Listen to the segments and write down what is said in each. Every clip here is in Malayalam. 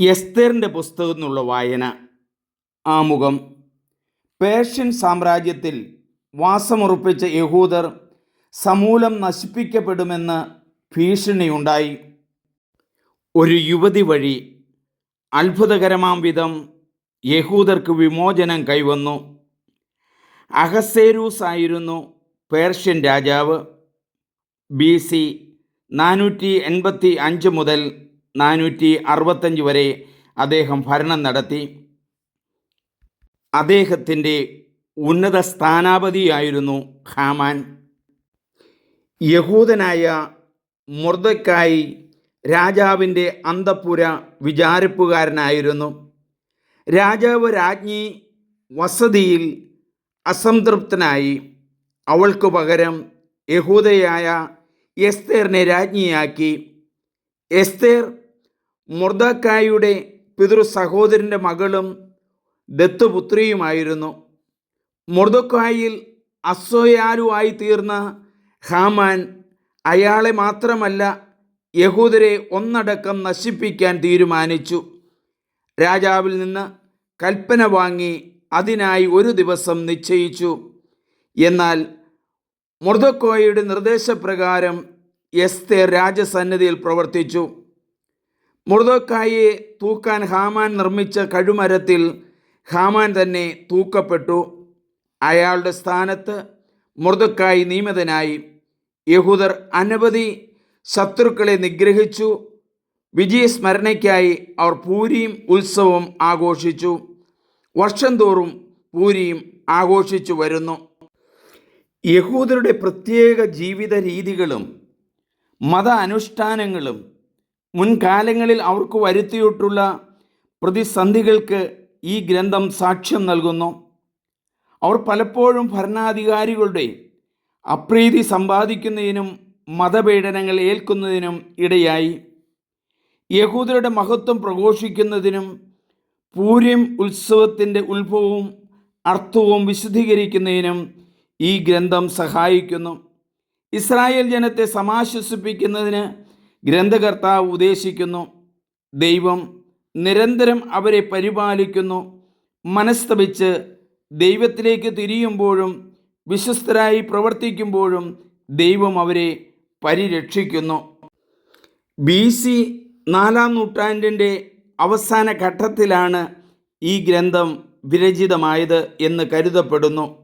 എസ്തേറിന്റെ പുസ്തകം എന്നുള്ള വായന. ആമുഖം. പേർഷ്യൻ സാമ്രാജ്യത്തിൽ വാസമുറപ്പിച്ച യഹൂദർ സമൂലം നശിപ്പിക്കപ്പെടുമെന്ന് ഭീഷണിയുണ്ടായി. ഒരു യുവതി വഴി അത്ഭുതകരമാം വിധം യഹൂദർക്ക് വിമോചനം കൈവന്നു. അഹസേരൂസ് ആയിരുന്നു പേർഷ്യൻ രാജാവ്. ബി സി നാനൂറ്റി എൺപത്തി അഞ്ച് മുതൽ നാനൂറ്റി അറുപത്തഞ്ച് വരെ അദ്ദേഹം ഭരണം നടത്തി. അദ്ദേഹത്തിന്റെ ഉന്നത സ്ഥാനാപതിയായിരുന്നു ഹാമാൻ യഹൂദനായ മുർദക്കായി രാജാവിന്റെ അന്തപ്പുര വിചാരിപ്പുകാരനായിരുന്നു. രാജാവ് രാജ്ഞി വസതിയിൽ അസംതൃപ്തനായി. അവൾക്കു പകരം യഹൂദയായ എസ്തേറിനെ രാജ്ഞിയാക്കി. എസ്തേർ മുർദക്കായുടെ പിതൃ സഹോദരന്റെ മകളും ദത്തുപുത്രിയുമായിരുന്നു. മുർദക്കായിൽ അസ്വയാലുവായി തീർന്ന ഹാമാൻ അയാളെ മാത്രമല്ല യഹൂദരെ ഒന്നടക്കം നശിപ്പിക്കാൻ തീരുമാനിച്ചു. രാജാവിൽ നിന്ന് കൽപ്പന വാങ്ങി അതിനായി ഒരു ദിവസം നിശ്ചയിച്ചു. എന്നാൽ മുർദക്കോയുടെ നിർദ്ദേശപ്രകാരം എസ്തേർ രാജസന്നിധിയിൽ പ്രവർത്തിച്ചു. മുർദക്കായെ തൂക്കാൻ ഹാമാൻ നിർമ്മിച്ച കഴുമരത്തിൽ ഹാമാൻ തന്നെ തൂക്കപ്പെട്ടു. അയാളുടെ സ്ഥാനത്ത് മുർദക്കായി നിയമിതനായി യഹൂദർ അനവധി ശത്രുക്കളെ നിഗ്രഹിച്ചു. വിജയസ്മരണയ്ക്കായി അവർ പൂരിയും ഉത്സവം ആഘോഷിച്ചു. വർഷം തോറും പൂരിയും ആഘോഷിച്ചു വരുന്നു. യഹൂദരുടെ പ്രത്യേക ജീവിത രീതികളും മത അനുഷ്ഠാനങ്ങളും മുൻകാലങ്ങളിൽ അവർക്ക് വരുത്തിയിട്ടുള്ള പ്രതിസന്ധികൾക്ക് ഈ ഗ്രന്ഥം സാക്ഷ്യം നൽകുന്നു. അവർ പലപ്പോഴും ഭരണാധികാരികളുടെ അപ്രീതി സമ്പാദിക്കുന്നതിനും മതപീഡനങ്ങൾ ഏൽക്കുന്നതിനും ഇടയായി. യഹൂദരുടെ മഹത്വം പ്രഘോഷിക്കുന്നതിനും പൂര്യം ഉത്സവത്തിന്റെ ഉത്ഭവവും അർത്ഥവും വിശദീകരിക്കുന്നതിനും ഈ ഗ്രന്ഥം സഹായിക്കുന്നു. ഇസ്രായേൽ ജനത്തെ സമാശ്വസിപ്പിക്കുന്നതിന് ഗ്രന്ഥകർത്താവ് ഉദ്ദേശിക്കുന്നു ദൈവം നിരന്തരം അവരെ പരിപാലിക്കുന്നു മനസ്തപിച്ച് ദൈവത്തിലേക്ക് തിരിയുമ്പോഴും വിശ്വസ്തരായി പ്രവർത്തിക്കുമ്പോഴും ദൈവം അവരെ പരിരക്ഷിക്കുന്നു. ബി സി നാലാം നൂറ്റാണ്ടിന്റെ അവസാന ഘട്ടത്തിലാണ് ഈ ഗ്രന്ഥം വിരചിതമായത് എന്ന് കരുതപ്പെടുന്നു.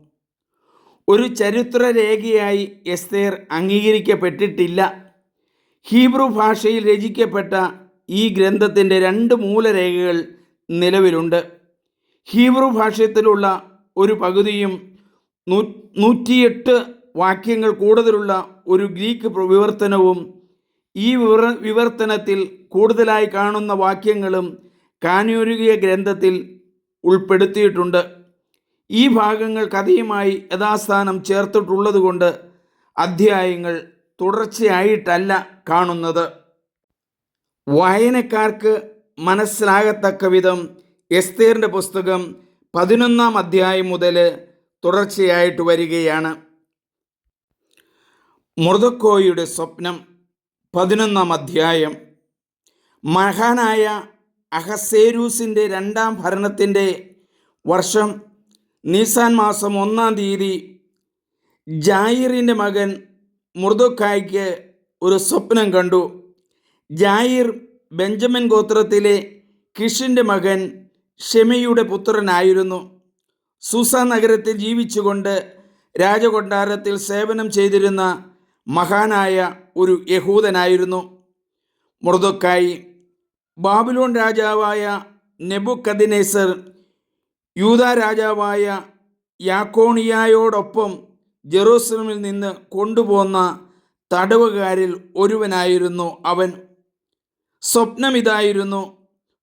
ഒരു ചരിത്രരേഖയായി എസ്തേർ അംഗീകരിക്കപ്പെട്ടിട്ടില്ല. ഹീബ്രു ഭാഷയിൽ രചിക്കപ്പെട്ട ഈ ഗ്രന്ഥത്തിന്റെ രണ്ട് മൂലരേഖകൾ നിലവിലുണ്ട്. ഹീബ്രു ഭാഷയത്തിലുള്ള ഒരു പകുതിയും നൂ നൂറ്റിയെട്ട് വാക്യങ്ങൾ കൂടുതലുള്ള ഒരു ഗ്രീക്ക് വിവർത്തനവും ഈ വിവർ വിവർത്തനത്തിൽ കൂടുതലായി കാണുന്ന വാക്യങ്ങളും കാനൂരിക ഗ്രന്ഥത്തിൽ ഉൾപ്പെടുത്തിയിട്ടുണ്ട്. ഈ ഭാഗങ്ങൾ കഥയുമായി യഥാസ്ഥാനം ചേർത്തിട്ടുള്ളതുകൊണ്ട് അധ്യായങ്ങൾ തുടർച്ചയായിട്ടല്ല കാണുന്നത്. വായനക്കാർക്ക് മനസ്സിലാകത്തക്ക വിധം എസ്തേറിന്റെ പുസ്തകം പതിനൊന്നാം അധ്യായം മുതൽ തുടർച്ചയായിട്ട് വരികയാണ്. മൃതക്കോയുടെ സ്വപ്നം പതിനൊന്നാം അധ്യായം. മഹാനായ അഹസേരൂസിന്റെ രണ്ടാം ഭരണത്തിന്റെ വർഷം നീസാൻ മാസം ഒന്നാം തീയതി ജായിറിന്റെ മകൻ മുർദുക്കായ്ക്ക് ഒരു സ്വപ്നം കണ്ടു. ജായിർ ബെഞ്ചമിൻ ഗോത്രത്തിലെ കിഷിന്റെ മകൻ ഷെമിയുടെ പുത്രനായിരുന്നു. സൂസ നഗരത്തിൽ ജീവിച്ചുകൊണ്ട് രാജകൊട്ടാരത്തിൽ സേവനം ചെയ്തിരുന്ന മഹാനായ ഒരു യഹൂദനായിരുന്നു. മുർദൊക്കായി ബാബിലോൺ രാജാവായ നെബുക്കദിനേസർ യൂത രാജാവായ യാക്കോണിയായോടൊപ്പം ജെറൂസലമിൽ നിന്ന് കൊണ്ടുപോന്ന തടവുകാരിൽ ഒരുവനായിരുന്നു അവൻ. സ്വപ്നമിതായിരുന്നു.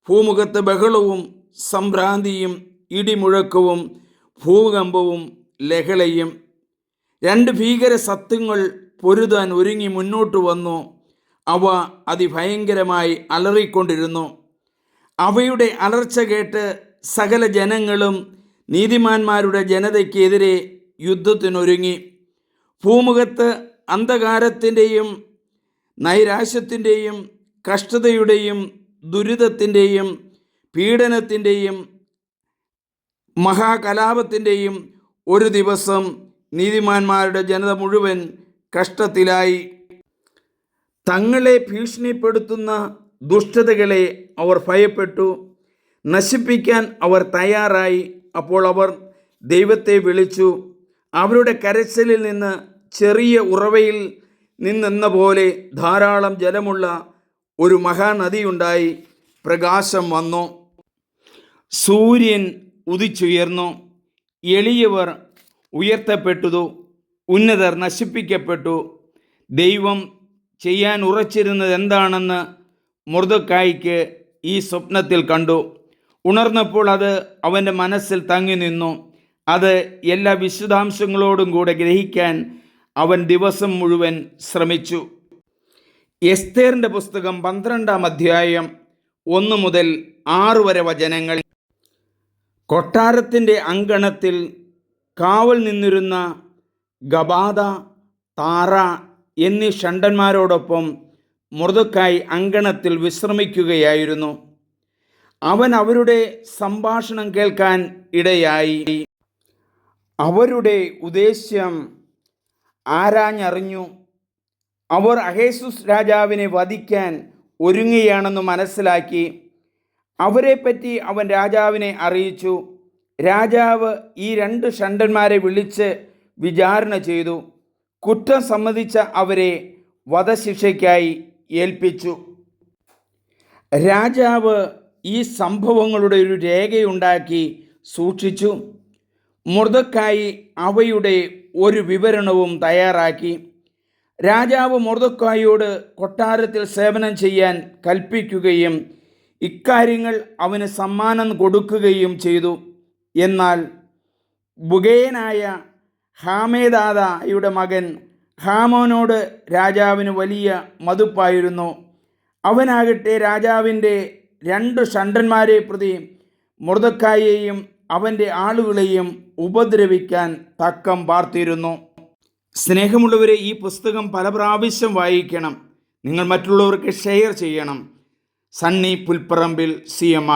ഭൂമുഖത്ത് ബഹളവും സംഭ്രാന്തിയും ഇടിമുഴക്കവും ഭൂകമ്പവും ലഹളയും. രണ്ട് ഭീകര സത്യങ്ങൾ പൊരുതാൻ ഒരുങ്ങി മുന്നോട്ട് വന്നു. അവ അതിഭയങ്കരമായി അലറിക്കൊണ്ടിരുന്നു. അവയുടെ അലർച്ച കേട്ട് സകല ജനങ്ങളും നീതിമാന്മാരുടെ ജനതയ്ക്കെതിരെ യുദ്ധത്തിനൊരുങ്ങി. ഭൂമുഖത്ത് അന്ധകാരത്തിന്റെയും നൈരാശ്യത്തിന്റെയും കഷ്ടതയുടെയും ദുരിതത്തിന്റെയും പീഡനത്തിന്റെയും മഹാകലാപത്തിന്റെയും ഒരു ദിവസം നീതിമാന്മാരുടെ ജനത മുഴുവൻ കഷ്ടത്തിലായി. തങ്ങളെ ഭീഷണിപ്പെടുത്തുന്ന ദുഷ്ടതകളെ അവർ ഭയപ്പെട്ടു. നശിപ്പിക്കാൻ അവർ തയ്യാറായി. അപ്പോൾ അവർ ദൈവത്തെ വിളിച്ചു. അവരുടെ കരച്ചിലിൽ നിന്ന് ചെറിയ ഉറവയിൽ നിന്നെന്ന പോലെ ധാരാളം ജലമുള്ള ഒരു മഹാനദിയുണ്ടായി പ്രകാശം വന്നു. സൂര്യൻ ഉദിച്ചുയർന്നു. എളിയവർ ഉയർത്തപ്പെട്ടതു ഉന്നതർ നശിപ്പിക്കപ്പെട്ടു. ദൈവം ചെയ്യാൻ ഉറച്ചിരുന്നത് എന്താണെന്ന് മുർദക്കായിക്ക് ഈ സ്വപ്നത്തിൽ കണ്ടു. ഉണർന്നപ്പോൾ അത് അവന്റെ മനസ്സിൽ തങ്ങി നിന്നു. അത് എല്ലാ വിശദാംശങ്ങളോടും കൂടെ ഗ്രഹിക്കാൻ അവൻ ദിവസം മുഴുവൻ ശ്രമിച്ചു. എസ്തേറിന്റെ പുസ്തകം പന്ത്രണ്ടാം അധ്യായം ഒന്ന് മുതൽ ആറ് വരെ വചനങ്ങൾ. കൊട്ടാരത്തിന്റെ അങ്കണത്തിൽ കാവൽ നിന്നിരുന്ന ഗബാദ താറ എന്നീ ഷണ്ടന്മാരോടൊപ്പം മൃദുക്കായി അങ്കണത്തിൽ വിശ്രമിക്കുകയായിരുന്നു. അവൻ അവരുടെ സംഭാഷണം കേൾക്കാൻ ഇടയായി. അവരുടെ ഉദ്ദേശ്യം ആരാഞ്ഞറിഞ്ഞു. അവർ അഹേസുസ് രാജാവിനെ വധിക്കാൻ ഒരുങ്ങുകയാണെന്ന് മനസ്സിലാക്കി. അവരെപ്പറ്റി അവൻ രാജാവിനെ അറിയിച്ചു. രാജാവ് ഈ രണ്ട് ഷണ്ടന്മാരെ വിളിച്ച് വിചാരണ ചെയ്തു. കുറ്റം സമ്മതിച്ച അവരെ വധശിക്ഷയ്ക്കായി ഏൽപ്പിച്ചു. രാജാവ് ഈ സംഭവങ്ങളുടെ ഒരു രേഖയുണ്ടാക്കി സൂക്ഷിച്ചു. മുർദക്കായി അവയുടെ ഒരു വിവരണവും തയ്യാറാക്കി. രാജാവ് മുർദക്കായിയോട് കൊട്ടാരത്തിൽ സേവനം ചെയ്യാൻ കൽപ്പിക്കുകയും ഇക്കാര്യങ്ങൾ അവന് സമ്മാനം കൊടുക്കുകയും ചെയ്തു. എന്നാൽ ബുഗേനായ ഹാമേദാദായുടെ മകൻ ഹാമോനോട് രാജാവിന് വലിയ മതിപ്പായിരുന്നു. അവനാകട്ടെ രാജാവിന്റെ രണ്ട് ഷണ്ടന്മാരെ പ്രതി മുർദക്കായെയും അവന്റെ ആളുകളെയും ഉപദ്രവിക്കാൻ തക്കം പാർത്തിരുന്നു. സ്നേഹമുള്ളവരെ ഈ പുസ്തകം പല പ്രാവശ്യം വായിക്കണം. നിങ്ങൾ മറ്റുള്ളവർക്ക് ഷെയർ ചെയ്യണം. Sunny Pulparambil C M